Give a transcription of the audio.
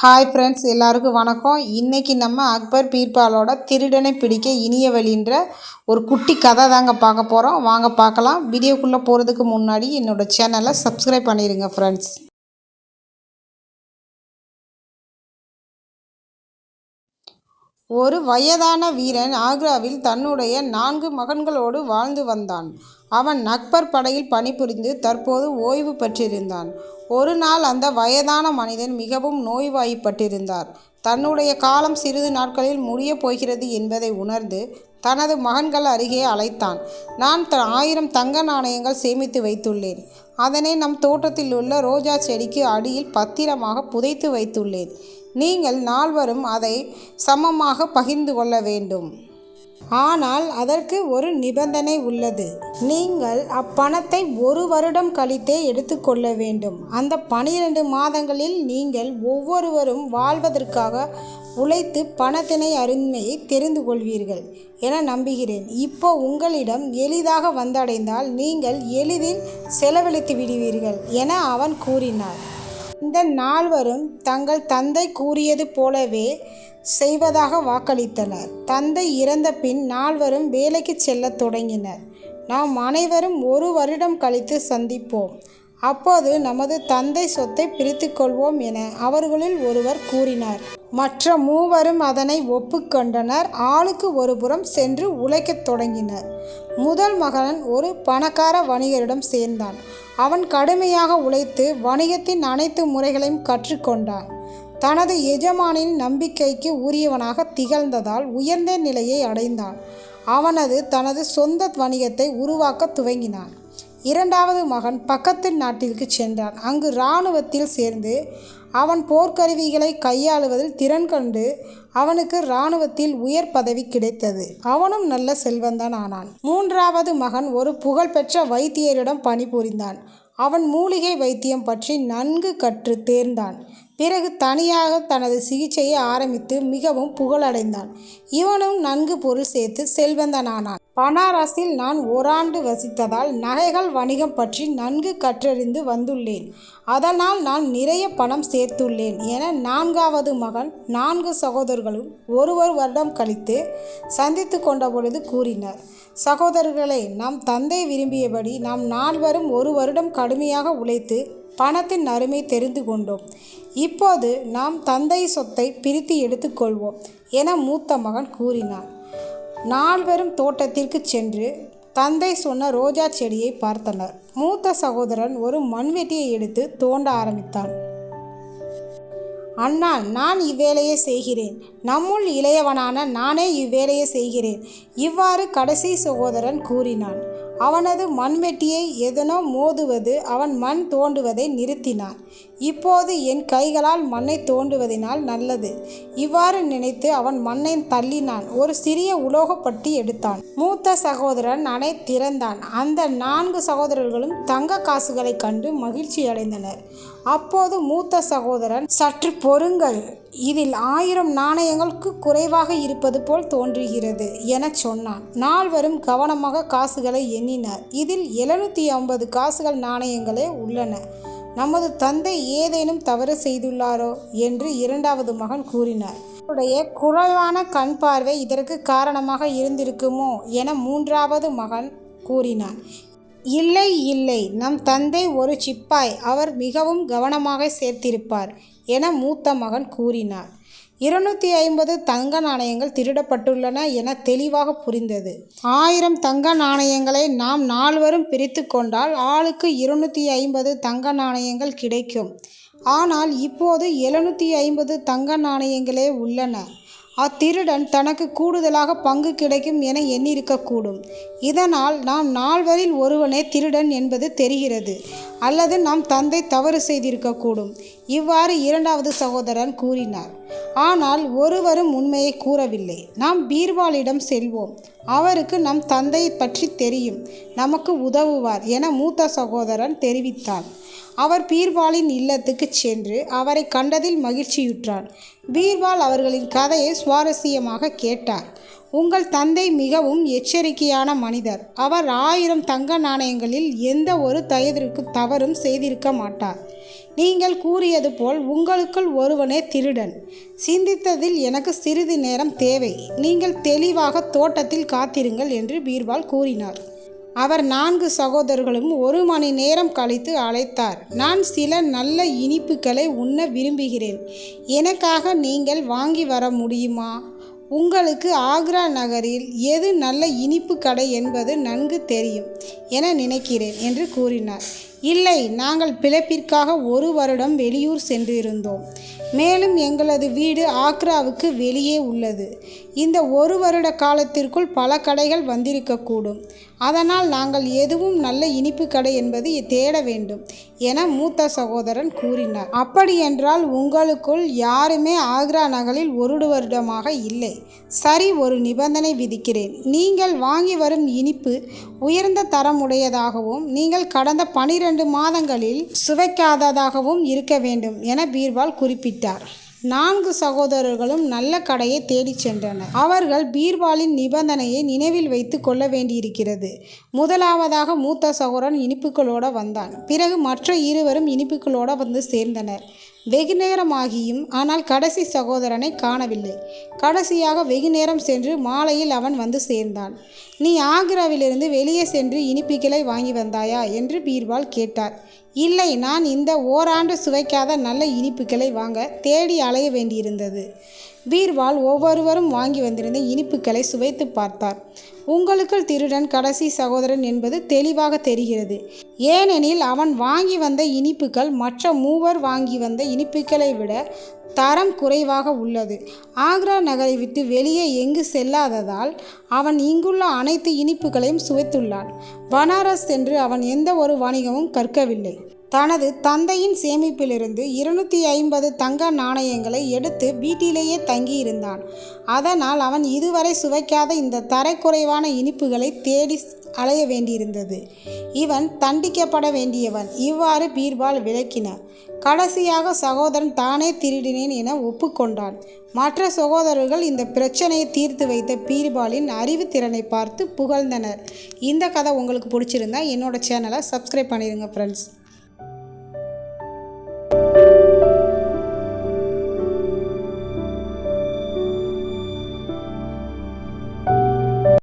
Hi friends எல்லாருக்கும் வணக்கம். இன்றைக்கி நம்ம அக்பர் பீர்பாலோட திருடனை பிடிக்க இனிய வழின்ற ஒரு குட்டி கதை தாங்க பார்க்க போகிறோம் வாங்க பார்க்கலாம். வீடியோக்குள்ளே போகிறதுக்கு முன்னாடி என்னோடய சேனலை சப்ஸ்கிரைப் பண்ணிடுங்க ஃப்ரெண்ட்ஸ் ஒரு வயதான வீரன் ஆக்ராவில் தன்னுடைய நான்கு மகன்களோடு வாழ்ந்து வந்தான். அவன் நக்பர் படையில் பணிபுரிந்து தற்போது ஓய்வு பெற்றிருந்தான். ஒரு நாள் அந்த வயதான மனிதன் மிகவும் நோய்வாய்ப்பட்டிருந்தார். தன்னுடைய காலம் சிறிது நாட்களில் முடியப் போகிறது என்பதை உணர்ந்து தனது மகன்கள் அருகே அழைத்தான். நான் த ஆயிரம் தங்க நாணயங்கள் சேமித்து வைத்துள்ளேன். அதனை நம் தோட்டத்தில் உள்ள ரோஜா செடிக்கு அடியில் பத்திரமாக புதைத்து வைத்துள்ளேன். நீங்கள் நால்வரும் அதை சமமாக பகிர்ந்து கொள்ள வேண்டும். ஆனால் அதற்கு ஒரு நிபந்தனை உள்ளது. நீங்கள் அப்பணத்தை ஒரு வருடம் கழித்தே எடுத்துக்கொள்ள வேண்டும். அந்த பனிரெண்டு மாதங்களில் நீங்கள் ஒவ்வொருவரும் வாழ்வதற்காக உழைத்து பணத்தினை அருமையை தெரிந்து கொள்வீர்கள் என நம்புகிறேன். இப்போ உங்களிடம் எளிதாக வந்தடைந்தால் நீங்கள் எளிதில் செலவழித்து விடுவீர்கள் என அவன் கூறினார். இந்த நால்வரும் தங்கள் தந்தை கூறியது போலவே செய்வதாக வாக்களித்தனர். தந்தை இறந்த பின் நால்வரும் வேலைக்கு செல்லத் தொடங்கினர். நாம் அனைவரும் ஒரு வருடம் கழித்து சந்திப்போம். அப்போது நமது தந்தை சொத்தை பிரித்துக்கொள்வோம் என அவர்களில் ஒருவர் கூறினார். மற்ற மூவரும் அதனை ஒப்புக்கொண்டனர். ஆளுக்கு ஒரு புறம் சென்று உழைக்கத் தொடங்கினர். முதல் மகன் ஒரு பணக்கார வணிகரிடம் சேர்ந்தான். அவன் கடுமையாக உழைத்து வணிகத்தின் அனைத்து முறைகளையும் கற்றுக்கொண்டான். தனது எஜமானின் நம்பிக்கைக்கு உரியவனாக திகழ்ந்ததால் உயர்ந்த நிலையை அடைந்தான். அவனது தனது சொந்த வணிகத்தை உருவாக்க துவங்கினான். இரண்டாவது மகன் பக்கத்து நாட்டிற்கு சென்றான். அங்கு இராணுவத்தில் சேர்ந்து அவன் போர்க்கருவிகளை கையாளுவதில் திறன் கண்டு அவனுக்கு இராணுவத்தில் உயர் பதவி கிடைத்தது. அவனும் நல்ல செல்வந்தான் ஆனான். மூன்றாவது மகன் ஒரு புகழ்பெற்ற வைத்தியரிடம் பணிபுரிந்தான். அவன் மூலிகை வைத்தியம் பற்றி நன்கு கற்று தேர்ந்தான். பிறகு தனியாக தனது சிகிச்சையை ஆரம்பித்து மிகவும் புகழடைந்தான் இவனும் நன்கு பொருள் சேர்த்து செல்வந்தனானான். பனாரஸில் நான் ஓராண்டு வசித்ததால் நகைகள் வணிகம் பற்றி நன்கு கற்றறிந்து வந்துள்ளேன். அதனால் நான் நிறைய பணம் சேர்த்துள்ளேன் என நான்காவது மகன் நான்கு சகோதரர்களும் ஒருவர் வருடம் கழித்து சந்தித்து கொண்ட பொழுது கூறினர். சகோதரர்களே நம் தந்தை விரும்பியபடி நாம் நால்வரும் ஒரு வருடம் கடுமையாக உழைத்து பணத்தின் அருமை தெரிந்து கொண்டோம். இப்போது நாம் தந்தை சொத்தை பிரித்து எடுத்துக்கொள்வோம் என மூத்த மகன் கூறினான். நால்வரும் தோட்டத்திற்கு சென்று தந்தை சொன்ன ரோஜா செடியை பார்த்தனர். மூத்த சகோதரன் ஒரு மண்வெட்டியை எடுத்து தோண்ட ஆரம்பித்தான். அண்ணா நான் இவ்வேலையை செய்கிறேன். நம்முள் இளையவனான நானே இவ்வேலையை செய்கிறேன் இவ்வாறு கடைசி சகோதரன் கூறினான். அவனது மண்வெட்டியை எதனோ மோதுவது அவன் மண் தோண்டுவதை நிறுத்தினான். இப்போது என் கைகளால் மண்ணை தோண்டுவதினால் நல்லது. இவ்வாறு நினைத்து அவன் மண்ணை தள்ளினான். ஒரு சிறிய உலோகப்பட்டி எடுத்தான். மூத்த சகோதரன் அணை திறந்தான். அந்த நான்கு சகோதரர்களும் தங்க காசுகளை கண்டு மகிழ்ச்சி அடைந்தனர். அப்போது மூத்த சகோதரன் சற்று பொறுங்கள். இதில் ஆயிரம் நாணயங்களுக்கு குறைவாக இருப்பது போல் தோன்றுகிறது எனச் சொன்னான். நால்வரும் கவனமாக காசுகளை எண்ணினார். இதில் எழுநூற்றி ஐம்பது காசுகள் நாணயங்களே உள்ளன. நமது தந்தை ஏதேனும் தவறு செய்துள்ளாரோ என்று இரண்டாவது மகன் கூறினார். அவருடைய குறைவான கண் பார்வை இதற்கு காரணமாக இருந்திருக்குமோ என மூன்றாவது மகன் கூறினான் இல்லை இல்லை நம் தந்தை ஒரு சிப்பாய் அவர் மிகவும் கவனமாக சேர்த்திருப்பார் என மூத்த மகன் கூறினார். இருநூற்றி ஐம்பது தங்க நாணயங்கள் திருடப்பட்டுள்ளன என தெளிவாக புரிந்தது. ஆயிரம் தங்க நாணயங்களை நாம் நால்வரும் பிரித்து கொண்டால் ஆளுக்கு இருநூற்றி ஐம்பது தங்க நாணயங்கள் கிடைக்கும். ஆனால் இப்போது எழுநூற்றி ஐம்பது தங்க நாணயங்களே உள்ளன. அத்திருடன் தனக்கு கூடுதலாக பங்கு கிடைக்கும் என எண்ணியிருக்கக்கூடும். இதனால் நாம் நால்வரில் ஒருவனே திருடன் என்பது தெரிகிறது. அல்லது நம் தந்தை தவறு செய்திருக்கக்கூடும். இவ்வாறு இரண்டாவது சகோதரன் கூறினார். ஆனால் ஒருவரும் உண்மையை கூறவில்லை. நாம் பீர்பாலிடம் செல்வோம். அவருக்கு நம் தந்தையை பற்றி தெரியும். நமக்கு உதவுவார் என மூத்த சகோதரன் தெரிவித்தான். அவர் பீர்பாலின் இல்லத்துக்கு சென்று அவரை கண்டதில் மகிழ்ச்சியுற்றார். பீர்பால் அவர்களின் கதையை சுவாரஸ்யமாக கேட்டார். உங்கள் தந்தை மிகவும் எச்சரிக்கையான மனிதர். அவர் ஆயிரம் தங்க நாணயங்களில் எந்த ஒரு தயதிற்கு தவறும் செய்திருக்க மாட்டார். நீங்கள் கூறியது போல் உங்களுக்குள் ஒருவனே திருடன். சிந்தித்ததில் எனக்கு சிறிது நேரம் தேவை. நீங்கள் தெளிவாக தோட்டத்தில் காத்திருங்கள் என்று பீர்பால் கூறினார். அவர் நான்கு சகோதரர்களும் ஒரு மணி நேரம் கழித்து அழைத்தார். நான் சில நல்ல இனிப்புகளை உண்ண விரும்புகிறேன். எனக்காக நீங்கள் வாங்கி வர முடியுமா? உங்களுக்கு ஆக்ரா நகரில் எது நல்ல இனிப்பு கடை என்பது நன்கு தெரியும் என நினைக்கிறேன் என்று கூறினார். இல்லை நாங்கள் பிழைப்பிற்காக ஒரு வருடம் வெளியூர் சென்றிருந்தோம். மேலும் எங்களது வீடு ஆக்ராவுக்கு வெளியே உள்ளது. இந்த ஒரு வருட காலத்திற்குள் பல கடைகள் வந்திருக்கக்கூடும். அதனால் நாங்கள் எதுவும் நல்ல இனிப்பு கடை என்பது தேட வேண்டும் என மூத்த சகோதரன் கூறினார். அப்படியென்றால் உங்களுக்குள் யாருமே ஆக்ரா நகரில் ஒரு வருடமாக இல்லை. சரி ஒரு நிபந்தனை விதிக்கிறேன். நீங்கள் வாங்கி வரும் இனிப்பு உயர்ந்த தரமுடையதாகவும் நீங்கள் கடந்த பனிரெண்டு மாதங்களில் சுவைக்காததாகவும் இருக்க வேண்டும் என பீர்பால் குறிப்பிட்டார். நான்கு சகோதரர்களும் நல்ல கடையை தேடிச் சென்றனர். அவர்கள் பீர்பாலின் நிபந்தனையை நினைவில் வைத்து கொள்ள வேண்டியிருக்கிறது. முதலாவதாக மூத்த சகோதரன் இனிப்புகளோடு வந்தான். பிறகு மற்ற இருவரும் இனிப்புகளோடு வந்து சேர்ந்தனர். வெகு நேரமாகியும் ஆனால் கடைசி சகோதரனை காணவில்லை. கடைசியாக வெகு நேரம் சென்று மாலையில் அவன் வந்து சேர்ந்தான். நீ ஆக்ராவிலிருந்து வெளியே சென்று இனிப்புகளை வாங்கி வந்தாயா? என்று பீர்பால் கேட்டார். இல்லை நான் இந்த ஓராண்டு சுவைக்காத நல்ல இனிப்புகளை வாங்க தேடி அலைய வேண்டியிருந்தது. பீர்வால் ஒவ்வொருவரும் வாங்கி வந்திருந்த இனிப்புகளை சுவைத்து பார்த்தார். உங்களுக்குள் திருடன் கடைசி சகோதரன் என்பது தெளிவாக தெரிகிறது. ஏனெனில் அவன் வாங்கி வந்த இனிப்புகள் மற்ற மூவர் வாங்கி வந்த இனிப்புகளை விட தரம் குறைவாக உள்ளது. ஆக்ரா நகரை விட்டு வெளியே எங்கு செல்லாததால் அவன் இங்குள்ள அனைத்து இனிப்புகளையும் சுவைத்துள்ளான். பனாரஸ் சென்று அவன் எந்த ஒரு வணிகமும் கற்கவில்லை. தனது தந்தையின் சேமிப்பிலிருந்து இருநூற்றி ஐம்பது தங்க நாணயங்களை எடுத்து வீட்டிலேயே தங்கியிருந்தான். அதனால் அவன் இதுவரை சுவைக்காத இந்த தரைக்குறைவான இனிப்புகளை தேடி அலைய வேண்டியிருந்தது. இவன் தண்டிக்கப்பட வேண்டியவன். இவ்வாறு பீர்பால் விளக்கினார். கடைசியாக சகோதரன் தானே திருடினேன் என ஒப்புக்கொண்டான். மற்ற சகோதரர்கள் இந்த பிரச்சனையை தீர்த்து வைத்த பீர்பாலின் அறிவு திறனை பார்த்து புகழ்ந்தனர். இந்த கதை உங்களுக்கு பிடிச்சிருந்தா என்னோட சேனலை சப்ஸ்கிரைப் பண்ணிடுங்க ஃப்ரெண்ட்ஸ்